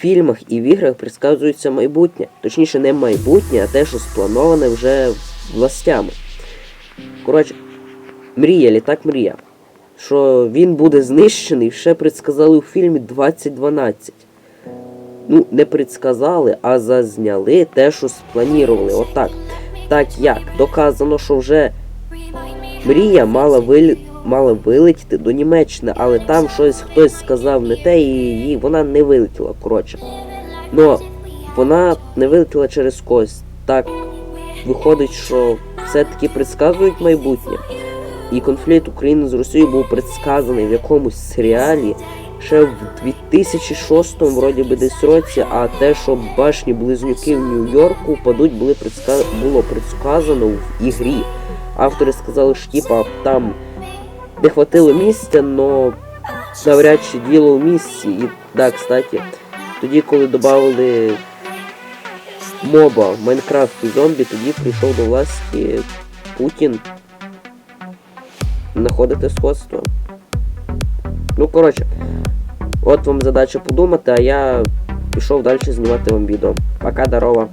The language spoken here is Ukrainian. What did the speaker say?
фільмах і в іграх предсказується майбутнє. Точніше, не майбутнє, а те, що сплановане вже властями. Коротше, мрія, літак мрія. Що він буде знищений, ще предсказали у фільмі 2012. Ну, не предсказали, а зазняли те, що спланірували. Отак. Так як доказано, що вже мрія мала вилі... мала вилетіти до Німеччини, але там щось хтось сказав не те, і її вона не вилетіла, коротше. Но вона не вилетіла через когось. Так виходить, що все-таки предсказують майбутнє. І конфлікт України з Росією був предсказаний в якомусь серіалі ще в 2006 вроді би десь році, а те, що башні близнюки в Нью-Йорку впадуть, були предска... було предсказано в ігрі. Автори сказали, що типа там не хватило місця, но навряд чи діло в місці. І да, кстати, тоді, коли додали моба в Майнкрафт і зомбі, тоді прийшов до власті Путін. Знаходити сходство. Ну, коротше, от вам задача подумати, а я пішов далі знімати вам відео. Пока, здорово.